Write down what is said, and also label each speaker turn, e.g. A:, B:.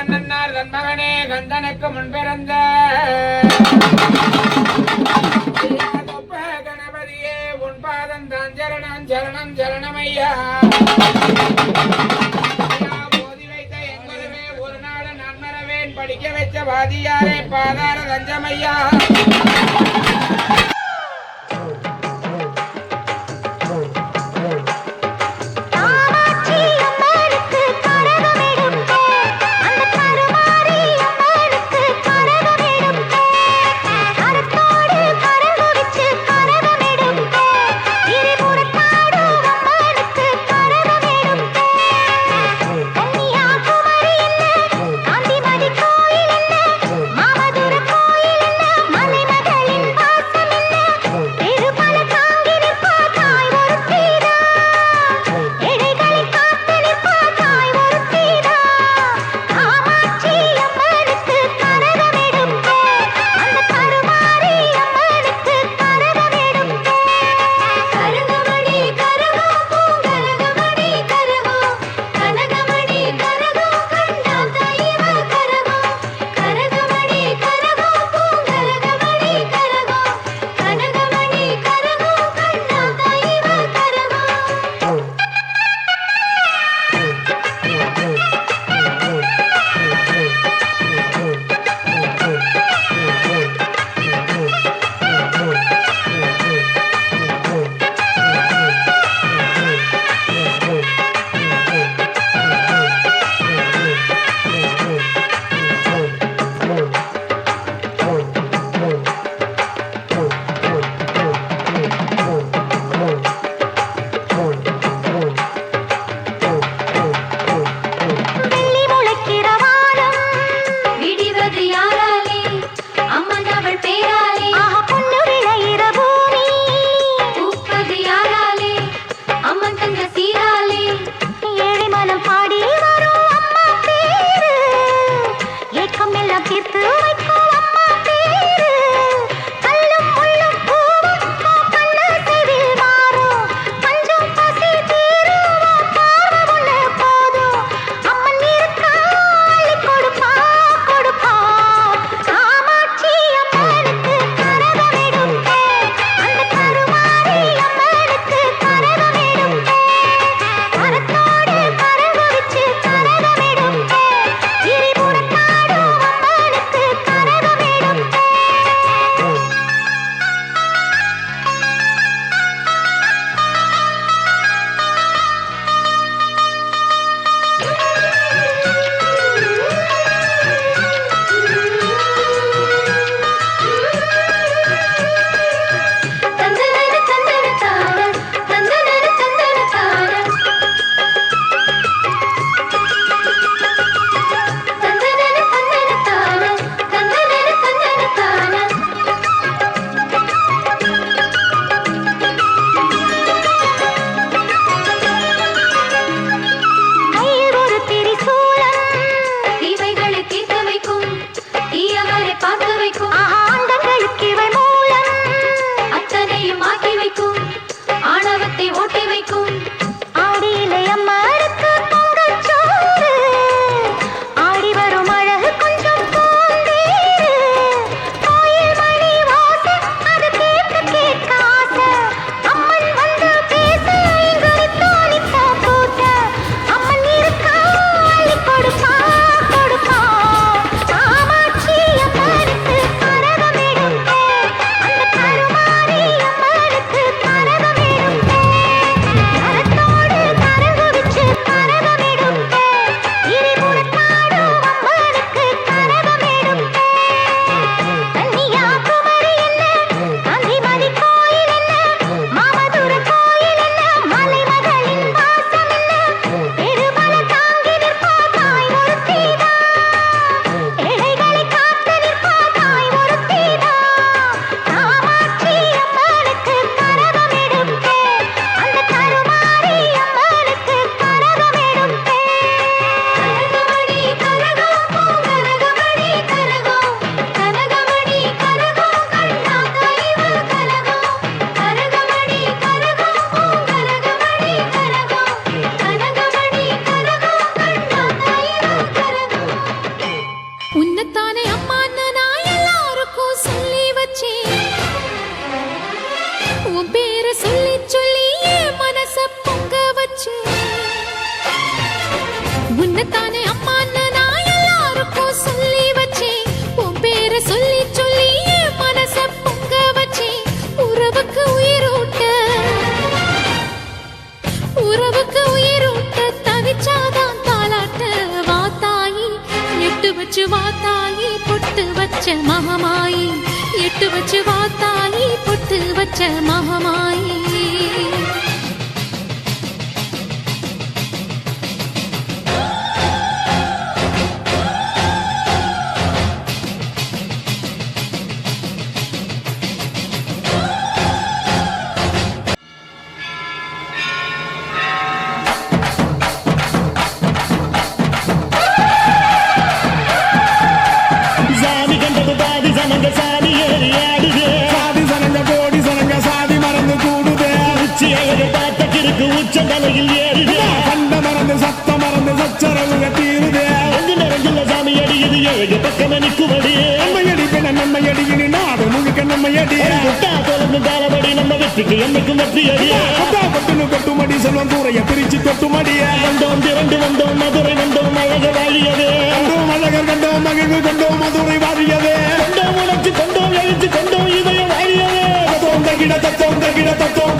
A: கண்ணன்னார் தன் மகனே கந்தனுக்கு முன்பிறந்த. கொப்ப கணபதியே உன் பாதம் தான் சரணம் சரணம் சரணமையா. போதி படிக்க வச்ச வாதியாரே பாதார தஞ்சமையா.
B: என்று சொல்லி சொல்லி மனச பொங்க வச்சு. உன்னைத்தானே அம்மான்னு நான் எல்லாருக்கும் சொல்லி வச்சேன் உன் பேரை சொல்லி சொல்லி மனச பொங்க வச்சேன் உறவுக்கு உயிரூட்ட. உறவுக்கு உயிரூட்ட தவிச்சாதான் தாளாட்ட. வாத்தாயி எட்டு வச்சு வாத்தாயி பொட்டு
C: வச்ச மகமாயி. எட்டு வச்சு வாத்தாயி பொட்டு வச்ச மகமாயி
D: ஏழு பக்கம் நிற்குமடி
E: நன்மையடி பின்ன நன்மையடி இனி நாடு முழுக்க நன்மையடி
D: முட்டா தொலைந்து காலபடி நம்ம வெற்றிக்கு என்னைக்கும் வெற்றி அடிய
E: கொட்டா கொட்டுனு கொட்டுமடி செல்வம் கூரைய பிரிச்சு கொட்டுமடிய
D: வந்தோம் திரண்டு வந்தோம் மதுரை வந்தோம் அழக வாழியது.
E: கண்டோம் அழகர் கண்டோம் மகிழ்வு கண்டோம் மதுரை வாரியதே
D: கொண்டோம் உணர்ச்சி கொண்டோம் எழுச்சி கொண்டோம் இதயம் வாழியது.
E: தத்தோம் தகிட தத்தோம் தகிட தத்தோம்